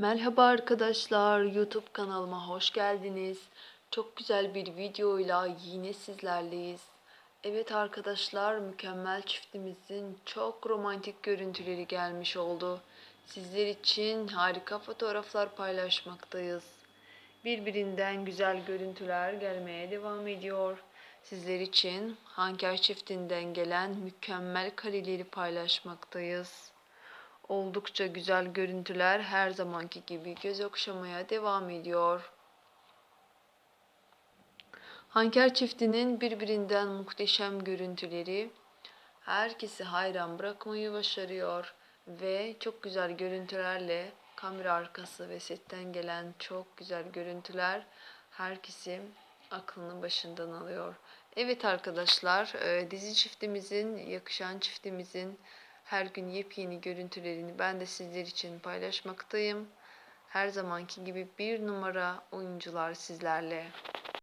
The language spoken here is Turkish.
Merhaba arkadaşlar, YouTube kanalıma hoş geldiniz. Çok güzel bir videoyla yine sizlerleyiz. Evet arkadaşlar, mükemmel çiftimizin çok romantik görüntüleri gelmiş oldu. Sizler için harika fotoğraflar paylaşmaktayız. Birbirinden güzel görüntüler gelmeye devam ediyor. Sizler için Hanker çiftinden gelen mükemmel kareleri paylaşmaktayız. Oldukça güzel görüntüler her zamanki gibi göz okşamaya devam ediyor. Hanker çiftinin birbirinden muhteşem görüntüleri herkesi hayran bırakmayı başarıyor ve çok güzel görüntülerle kamera arkası ve setten gelen çok güzel görüntüler herkesi aklını başından alıyor. Evet arkadaşlar, e, dizi çiftimizin, yakışan çiftimizin her gün yepyeni görüntülerini ben de sizler için paylaşmaktayım. Her zamanki gibi bir numara oyuncular sizlerle.